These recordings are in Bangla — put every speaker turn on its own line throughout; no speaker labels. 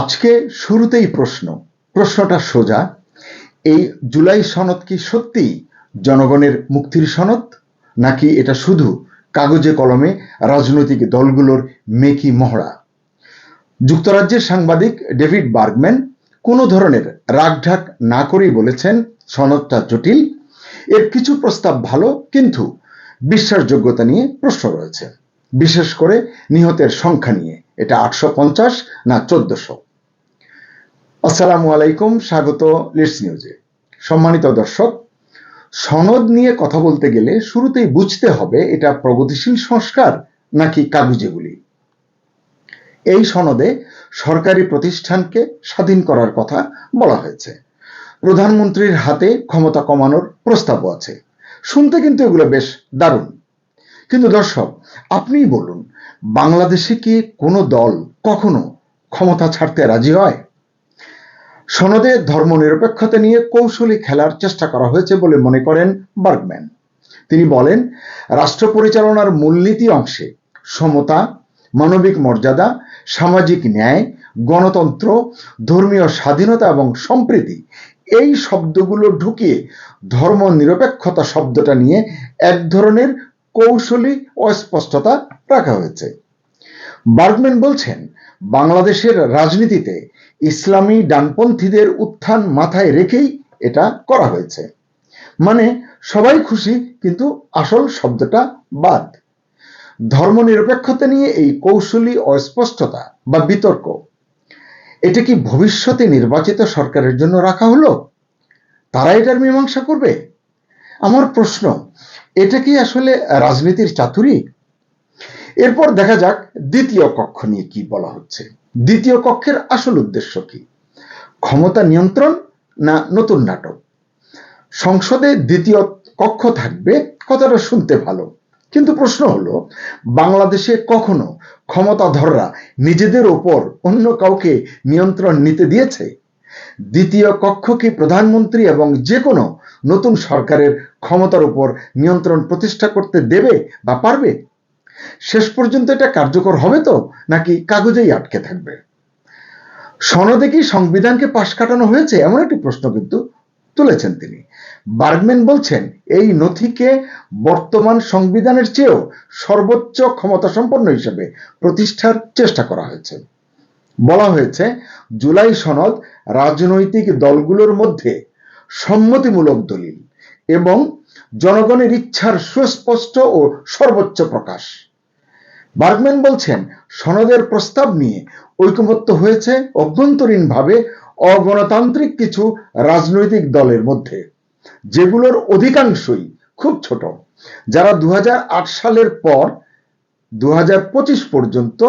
আজকে শুরুতেই প্রশ্ন। প্রশ্নটা সোজা। এই জুলাই সনদ কি সত্যি জনগণের মুক্তির সনদ, নাকি এটা শুধু কাগজে কলমে রাজনৈতিক দলগুলোর মেকি মহড়া? যুক্তরাজ্যের সাংবাদিক ডেভিড বার্গম্যান কোনো ধরনের রাগঢাক না করেই বলেছেন সনদটা জটিল। এর কিছু প্রস্তাব ভালো, কিন্তু বিশ্বাসযোগ্যতা নিয়ে প্রশ্ন রয়েছে। বিশেষ করে নিহতের সংখ্যা নিয়ে। এটা আটশো পঞ্চাশ না চোদ্দশো? আসসালামু আলাইকুম, স্বাগত লিডস নিউজে সম্মানিত দর্শক, সনদ নিয়ে কথা বলতে গেলে শুরুতেই বুঝতে হবে এটা প্রগতিশীল সংস্কার নাকি কাগুজেগুলি। এই সনদে সরকারি প্রতিষ্ঠানকে স্বাধীন করার কথা বলা হয়েছে। প্রধানমন্ত্রীর হাতে ক্ষমতা কমানোর প্রস্তাবও আছে। শুনতে কিন্তু এগুলো বেশ দারুণ। কিন্তু দর্শক, আপনিই বলুন, বাংলাদেশে কি কোনো দল কখনো ক্ষমতা ছাড়তে রাজি হয়? সনদে ধর্মনিরপেক্ষতা নিয়ে কৌশলী খেলার চেষ্টা করা হয়েছে বলে মনে করেন বার্গম্যান। তিনি বলেন, রাষ্ট্র পরিচালনার মূলনীতি অংশে সমতা, মানবিক মর্যাদা, সামাজিক ন্যায়, গণতন্ত্র, ধর্মীয় স্বাধীনতা এবং সম্প্রীতি এই শব্দগুলো ঢুকিয়ে ধর্ম নিরপেক্ষতা শব্দটা নিয়ে এক ধরনের কৌশলী অস্পষ্টতা রাখা হয়েছে। বার্গম্যান বলছেন, বাংলাদেশের রাজনীতিতে ইসলামী ডানপন্থীদের উত্থান মাথায় রেখেই এটা করা হয়েছে। মানে সবাই খুশি, কিন্তু আসল শব্দটা বাদ। ধর্মনিরপেক্ষতা নিয়ে এই কৌশলী অস্পষ্টতা বা বিতর্ক, এটা কি ভবিষ্যতে নির্বাচিত সরকারের জন্য রাখা হলো? তারা এটার মীমাংসা করবে? আমার প্রশ্ন, এটা কি আসলে রাজনীতির চাতুরি? এরপর দেখা যাক দ্বিতীয় কক্ষ নিয়ে কি বলা হচ্ছে। দ্বিতীয় কক্ষের আসল উদ্দেশ্য কি? ক্ষমতা নিয়ন্ত্রণ না নতুন নাটক? সংসদে দ্বিতীয় কক্ষ থাকবে কথাটা শুনতে ভালো। কিন্তু প্রশ্ন হলো, বাংলাদেশে কখনো ক্ষমতাধররা নিজেদের ওপর অন্য কাউকে নিয়ন্ত্রণ নিতে দিয়েছে? দ্বিতীয় কক্ষ কি প্রধানমন্ত্রী এবং যে কোনো নতুন সরকারের ক্ষমতার উপর নিয়ন্ত্রণ প্রতিষ্ঠা করতে দেবে বা পারবে? শেষ পর্যন্ত এটা কার্যকর হবে তো? নাকি কাগজেই আটকে থাকবে? সনদে কি সংবিধানকে পাশ কাটানো হয়েছে? এমন একটি প্রশ্ন কিন্তু তুলেছেন তিনি। বার্গম্যান বলছেন, এই নথিকে বর্তমান সংবিধানের চেয়েও সর্বোচ্চ ক্ষমতা সম্পন্ন হিসেবে প্রতিষ্ঠার চেষ্টা করা হয়েছে। বলা হয়েছে, জুলাই সনদ রাজনৈতিক দলগুলোর মধ্যে সম্মতিমূলক দলিল। এবং জনগণের ইচ্ছার সুস্পষ্ট ও সর্বোচ্চ প্রকাশ। বার্গম্যান বলছেন, সনদের প্রস্তাব নিয়ে ঐকমত্য হয়েছে অভ্যন্তরীণভাবে অগণতান্ত্রিক কিছু রাজনৈতিক দলের মধ্যে, যেগুলোর অধিকাংশই খুব ছোট, যারা দু হাজার আট সালের পর দু হাজার পঁচিশ পর্যন্ত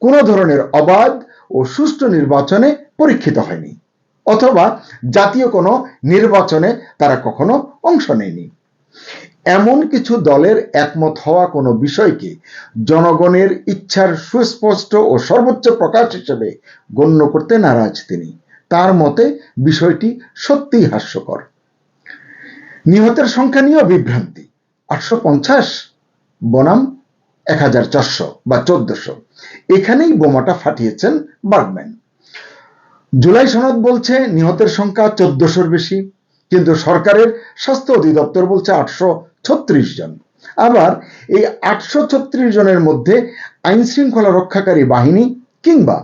কোনো ধরনের অবাধ ও সুষ্ঠু নির্বাচনে পরীক্ষিত হয়নি। অথবা জাতীয় কোনো নির্বাচনে তারা কখনো অংশ নেয়নি। এমন কিছু দলের একমত হওয়া কোনো বিষয়কে জনগণের ইচ্ছার সুস্পষ্ট ও সর্বোচ্চ প্রকাশ হিসেবে গণ্য করতে নারাজ তিনি। তার মতে বিষয়টি সত্যিই হাস্যকর। নিহতের সংখ্যা নিয়েও বিভ্রান্তি। আটশো পঞ্চাশ বনাম এক হাজার চারশো বা চোদ্দশো। এখানেই বোমাটা ফাটিয়েছেন বার্গম্যান। জুলাই সনদ বলছে নিহতের সংখ্যা চোদ্দশোর বেশি। কিন্তু সরকারের স্বাস্থ্য অধিদপ্তর বলছে আটশো ছত্রিশ জন। আবার এই আটশো ছত্রিশ জনের মধ্যে আইন শৃঙ্খলা রক্ষাকারী বাহিনী কিংবা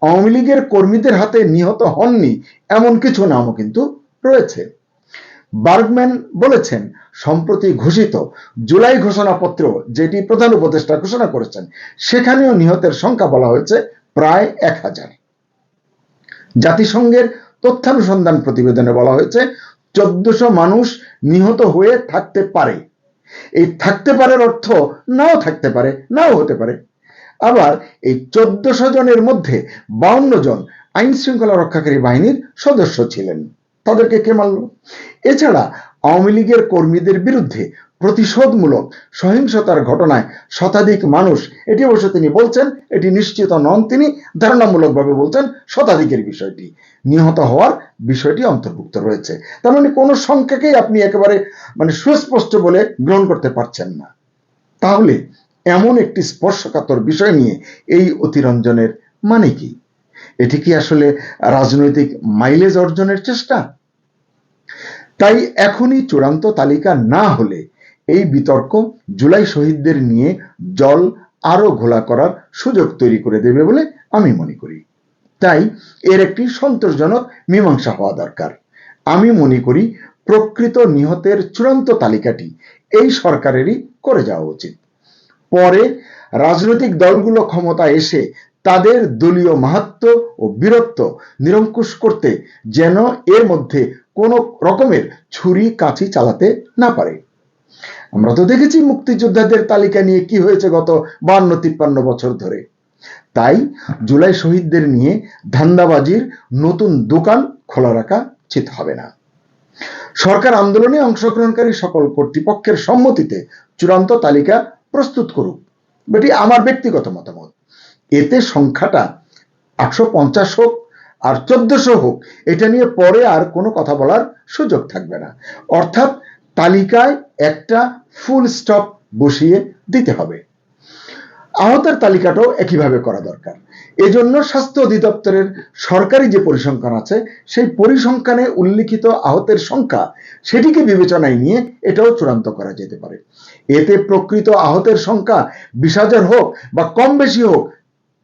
আওয়ামী লীগের কর্মীদের হাতে নিহত হননি এমন কিছু নামও কিন্তু রয়েছে। বার্গম্যান বলেছেন, সম্প্রতি ঘোষিত জুলাই ঘোষণাপত্র যেটি প্রধান উপদেষ্টা ঘোষণা করেছেন, সেখানেও নিহতের সংখ্যা বলা হয়েছে প্রায় এক হাজার। জাতিসংঘের তথ্যানুসন্ধান প্রতিবেদনে বলা হয়েছে, চোদ্দশো মানুষ নিহত হয়ে থাকতে পারে। এই থাকতে পারার অর্থ নাও থাকতে পারে, নাও হতে পারে। আবার এই চোদ্দশো জনের মধ্যে বাউন্ন জন আইন শৃঙ্খলা রক্ষাকারী বাহিনীর সদস্য ছিলেন। তাদেরকে কে মারল? এছাড়া আওয়ামী লীগের কর্মীদের বিরুদ্ধে প্রতিশোধমূলক সহিংসতার ঘটনায় শতাধিক মানুষ, এটি অবশ্য তিনি বলছেন, এটি নিশ্চিত নন তিনি, ধারণামূলকভাবে বলছেন শতাধিকের বিষয়টি। নিহত হওয়ার বিষয়টি অন্তর্ভুক্ত রয়েছে। তার মানে কোনো সংখ্যাকেই আপনি একেবারে মানে সুস্পষ্ট বলে গ্রহণ করতে পারছেন না। তাহলে এমন একটি স্পর্শকাতর বিষয় নিয়ে এই অতিরঞ্জনের মানে কি? এটি কি আসলে রাজনৈতিক মাইলেজ অর্জনের চেষ্টা? তাই এখনই চূড়ান্ত তালিকা না হলে এই বিতর্ক জুলাই শহীদদের নিয়ে জল আরও ঘোলা করার সুযোগ তৈরি করে দেবে বলে আমি মনে করি। তাই এর একটি সন্তোষজনক মীমাংসা হওয়া দরকার। আমি মনে করি প্রকৃত নিহতের চূড়ান্ত তালিকাটি এই সরকারেরই করে যাওয়া উচিত। পরে রাজনৈতিক দলগুলো ক্ষমতা এসে তাদের দলীয় মাহাত্ম ও বীরত্ব নিরঙ্কুশ করতে যেন এর মধ্যে কোনো রকমের ছুরি কাছি চালাতে না পারে। আমরা তো দেখেছি মুক্তিযোদ্ধাদের তালিকা নিয়ে কি হয়েছে গত বান্ন তিপ্পান্ন বছর ধরে। তাই জুলাই শহীদদের নিয়ে ধান্দাবাজির নতুন দোকান খোলা রাখা উচিত হবে না। সরকার আন্দোলনে অংশগ্রহণকারী সকল কর্তৃপক্ষের সম্মতিতে চূড়ান্ত তালিকা প্রস্তুত করুক। এটি আমার ব্যক্তিগত মতামত। এতে সংখ্যাটা আটশো পঞ্চাশ হোক আর চোদ্দশো হোক, এটা নিয়ে পরে আর কোনো কথা বলার সুযোগ থাকবে না। অর্থাৎ তালিকায় একটা ফুল স্টপ বসিয়ে দিতে হবে। আহতের তালিকাটাও একইভাবে করা দরকার। এজন্য স্বাস্থ্য অধিদপ্তরের সরকারি যে পরিসংখ্যান আছে, সেই পরিসংখ্যানে উল্লিখিত আহতের সংখ্যা সেটিকে বিবেচনায় নিয়ে এটাও চূড়ান্ত করা যেতে পারে। এতে প্রকৃত আহতের সংখ্যা বিশ হাজার হোক বা কম বেশি হোক,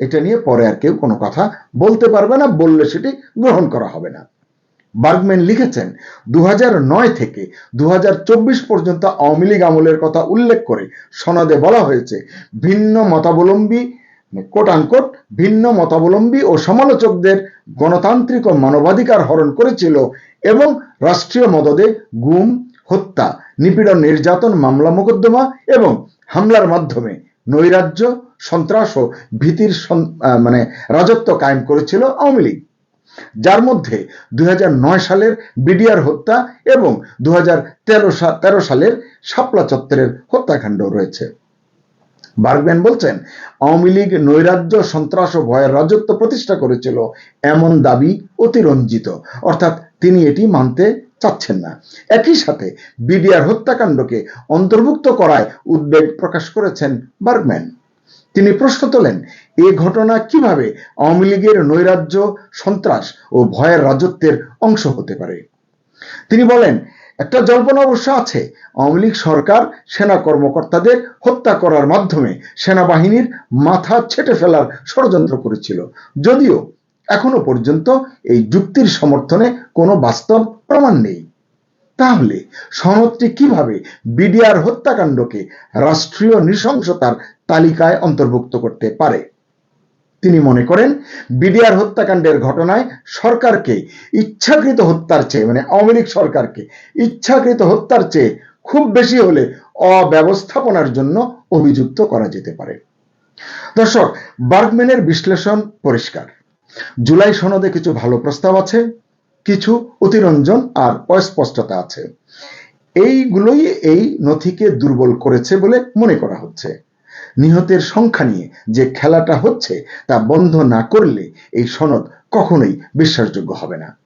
এটা নিয়ে পরে আর কেউ কোনো কথা বলতে পারবে না, বললে সেটি গ্রহণ করা হবে না। বার্গম্যান লিখেছেন দু নয় থেকে দু হাজার চব্বিশ পর্যন্ত আওয়ামী লীগ আমলের কথা উল্লেখ করে সনদে বলা হয়েছে, ভিন্ন মতাবলম্বী কোট আনকোট ভিন্ন মতাবলম্বী ও সমালোচকদের গণতান্ত্রিক ও মানবাধিকার হরণ করেছিল এবং রাষ্ট্রীয় মদদে গুম, হত্যা, নিপীড়ন, নির্যাতন, মামলা, মোকদ্দমা এবং হামলার মাধ্যমে নৈরাজ্য, সন্ত্রাস ও ভীতির মানে রাজত্ব কায়েম করেছিল আওয়ামী লীগ। যার মধ্যে দু হাজার নয় সালের বিডিআর হত্যা এবং দু সালের শাপলা চত্বরের হত্যাকাণ্ড রয়েছে। বার্গম্যান বলছেন, আওয়ামী লীগ নৈরাজ্য, সন্ত্রাস ও ভয়ের রাজত্ব প্রতিষ্ঠা করেছিল এমন দাবি অতিরঞ্জিত। অর্থাৎ তিনি এটি মানতে চাচ্ছেন না। একই সাথে বিডিআর হত্যাকাণ্ডকে অন্তর্ভুক্ত করায় উদ্বেগ প্রকাশ করেছেন বার্গম্যান। তিনি প্রশ্ন তোলেন এ ঘটনা কীভাবে আওয়ামী লীগের নৈরাজ্য, সন্ত্রাস ও ভয়ের রাজত্বের অংশ হতে পারে? তিনি বলেন, একটা জল্পনা অবশ্য আছে। আওয়ামী লীগ সরকার সেনা কর্মকর্তাদের হত্যা করার মাধ্যমে সেনাবাহিনীর মাথা ছেটে ফেলার ষড়যন্ত্র করেছিল। যদিও এখনও পর্যন্ত এই যুক্তির সমর্থনে কোনো বাস্তব প্রমাণ নেই। তাহলে সনদটি কীভাবে বিডিআর হত্যাকাণ্ডকে রাষ্ট্রীয় নৃশংসতার তালিকায় অন্তর্ভুক্ত করতে পারে? তিনি মনে করেন, বিডিআর হত্যাকাণ্ডের ঘটনায় সরকারকে ইচ্ছাকৃত হত্যার চেয়ে মানে আওয়ামী লীগ সরকারকে ইচ্ছাকৃত হত্যার চেয়ে খুব বেশি হলে অব্যবস্থাপনার জন্য অভিযুক্ত করা যেতে পারে। দর্শক, বার্গম্যানের বিশ্লেষণ পরিষ্কার। জুলাই সনদে কিছু ভালো প্রস্তাব আছে, কিছু অতিরঞ্জন আর অস্পষ্টতা আছে। এইগুলোই এই নথিকে দুর্বল করেছে বলে মনে করা হচ্ছে। নিহতের সংখ্যা নিয়ে যে খেলাটা হচ্ছে তা বন্ধ না করলে এই সনদ কখনোই বিশ্বাসযোগ্য হবে না।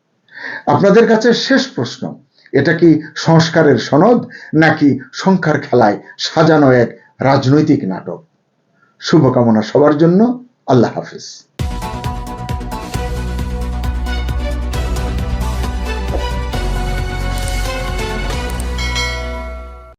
আপনাদের কাছে শেষ প্রশ্ন, এটা কি সংস্কারের সনদ নাকি সংখ্যার খেলায় সাজানো এক রাজনৈতিক নাটক? শুভকামনা সবার জন্য, আল্লাহ হাফিজ।